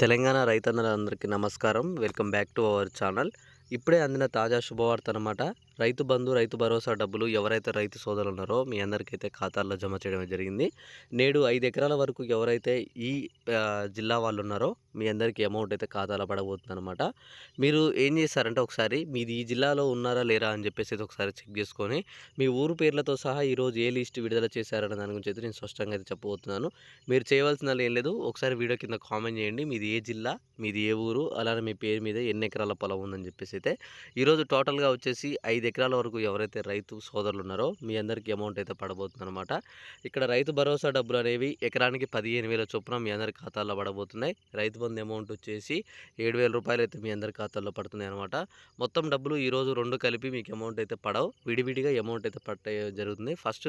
తెలంగాణ రైతన్నలందరికీ నమస్కారం. Welcome back to our channel. ఇప్పుడే అందిన తాజా శుభవార్త అనమాట రైతు బంధు రైతు భరోసా డబ్బులు ఎవరైతే రైతు సోదరులు ఉన్నారో మీ అందరికైతే ఖాతాల్లో జమ చేయడం జరిగింది. నేడు ఐదు ఎకరాల వరకు ఎవరైతే ఈ జిల్లా వాళ్ళు ఉన్నారో మీ అందరికీ అమౌంట్ అయితే ఖాతాలో పడబోతుంది అనమాట మీరు ఏం చేస్తారంటే ఒకసారి మీది ఈ జిల్లాలో ఉన్నారా లేరా అని చెప్పేసి అయితే ఒకసారి చెక్ చేసుకొని మీ ఊరు పేర్లతో సహా ఈరోజు ఏ లిస్ట్ విడుదల చేశారన్న దాని గురించి అయితే నేను స్పష్టంగా అయితే చెప్పబోతున్నాను. మీరు చేయవలసిన ఏం లేదు ఒకసారి వీడియో కింద కామెంట్ చేయండి. మీది ఏ జిల్లా మీది ఏ ఊరు అలానే మీ పేరు మీద ఎన్ని ఎకరాల పొలం ఉందని చెప్పేసి అయితే. ఈరోజు టోటల్గా వచ్చేసి ఐదు ఎకరాల వరకు ఎవరైతే రైతు సోదరులు ఉన్నారో మీ అందరికీ అమౌంట్ అయితే పడబోతుంది అనమాట ఇక్కడ రైతు భరోసా డబ్బులు అనేవి ఎకరానికి పదిహేను వేల చొప్పున మీ అందరి ఖాతాల్లో పడబోతున్నాయి. రైతు బంధు అమౌంట్ వచ్చేసి ఏడు వేల రూపాయలు అయితే మీ అందరి ఖాతాల్లో పడుతున్నాయి అనమాట మొత్తం డబ్బులు ఈరోజు రెండు కలిపి మీకు అమౌంట్ అయితే పడవు. విడివిడిగా అమౌంట్ అయితే పట్టే జరుగుతుంది. ఫస్ట్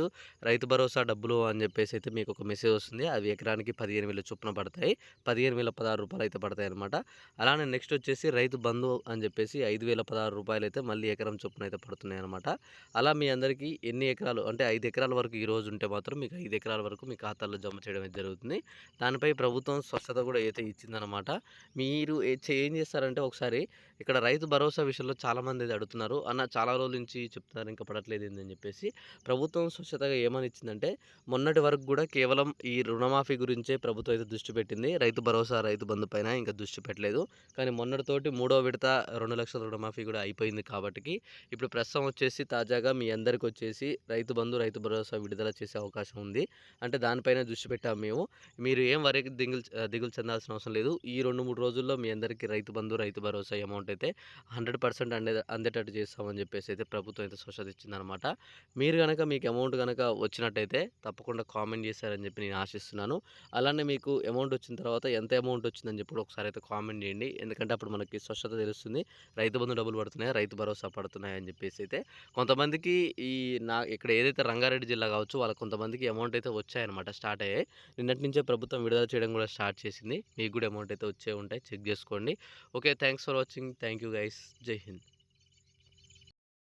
రైతు భరోసా డబ్బులు అని చెప్పేసి అయితే మీకు ఒక మెసేజ్ వస్తుంది. అవి ఎకరానికి పదిహేను వేల చొప్పున పడతాయి. పదిహేను వేల పదహారు రూపాయలు అయితే పడతాయి అనమాట అలానే నెక్స్ట్ వచ్చేసి రైతు బంధు అని చెప్పేసి ఐదు వేల పదహారు రూపాయలు అయితే మళ్ళీ ఎకరం చొప్పున అయితే పడుతున్నాయి అనమాట అలా మీ అందరికీ ఎన్ని ఎకరాలు అంటే ఐదు ఎకరాల వరకు ఈ రోజు ఉంటే మాత్రం మీకు ఐదు ఎకరాల వరకు మీ ఖాతాల్లో జమ చేయడం జరుగుతుంది. దానిపై ప్రభుత్వం స్వచ్ఛత కూడా అయితే ఇచ్చిందనమాట మీరు చే- ఏం చేస్తారంటే ఒకసారి ఇక్కడ రైతు భరోసా విషయంలో చాలామంది అయితే అడుగుతున్నారు. అన్న చాలా రోజుల నుంచి చెప్తున్నారు ఇంకా పడట్లేదు ఏందని చెప్పేసి. ప్రభుత్వం స్వచ్ఛతగా ఏమని ఇచ్చిందంటే మొన్నటి వరకు కూడా కేవలం ఈ రుణమాఫీ గురించే ప్రభుత్వం అయితే దృష్టి పెట్టింది. రైతు భరోసా రైతు బంధు పైన ఇంకా దృష్టి పెట్టలేదు. కానీ మొన్నటితోటి మూడో విడత రెండు లక్షల రుణమాఫీ కూడా అయిపోయింది కాబట్టి ఇప్పుడు ప్రస్తుతం వచ్చేసి తాజాగా మీ అందరికి వచ్చేసి రైతు బంధు రైతు భరోసా విడుదల చేసే అవకాశం ఉంది. అంటే దానిపైన దృష్టి పెట్టాము మేము. మీరు ఏం వరకు దిగులు దిగులు చెందాల్సిన అవసరం లేదు. ఈ రెండు మూడు రోజుల్లో మీ అందరికీ రైతు బంధు రైతు భరోసా అమౌంట్ అయితే హండ్రెడ్ పర్సెంట్ అందే అందేటట్టు చేస్తామని చెప్పేసి అయితే ప్రభుత్వం అయితే స్వచ్ఛత ఇచ్చిందనమాట మీరు కనుక మీకు అమౌంట్ కనుక వచ్చినట్టయితే తప్పకుండా కామెంట్ చేశారని చెప్పి నేను ఆశిస్తున్నాను. అలానే మీకు అమౌంట్ వచ్చిన తర్వాత ఎంత అమౌంట్ వచ్చిందని చెప్పి ఒకసారి అయితే కామెంట్ చేయండి. ఎందుకంటే అప్పుడు మనకి స్వచ్ఛత తెలుస్తుంది. రైతు బంధు డబ్బులు పడుతున్నాయి? రైతు భరోసా పడుతున్నాయని చెప్పి. చెప్పేసి అయితే కొంతమందికి ఈ నా ఇక్కడ ఏదైతే రంగారెడ్డి జిల్లా కావచ్చు వాళ్ళ కొంతమందికి అమౌంట్ అయితే వచ్చాయన్నమాట స్టార్ట్ అయ్యాయి. నిన్నటి నుంచే ప్రభుత్వం విడుదల చేయడం కూడా స్టార్ట్ చేసింది. మీకు కూడా అమౌంట్ అయితే వచ్చే ఉంటాయి. చెక్ చేసుకోండి. Okay. Thanks for watching. Thank you guys. Jai Hind.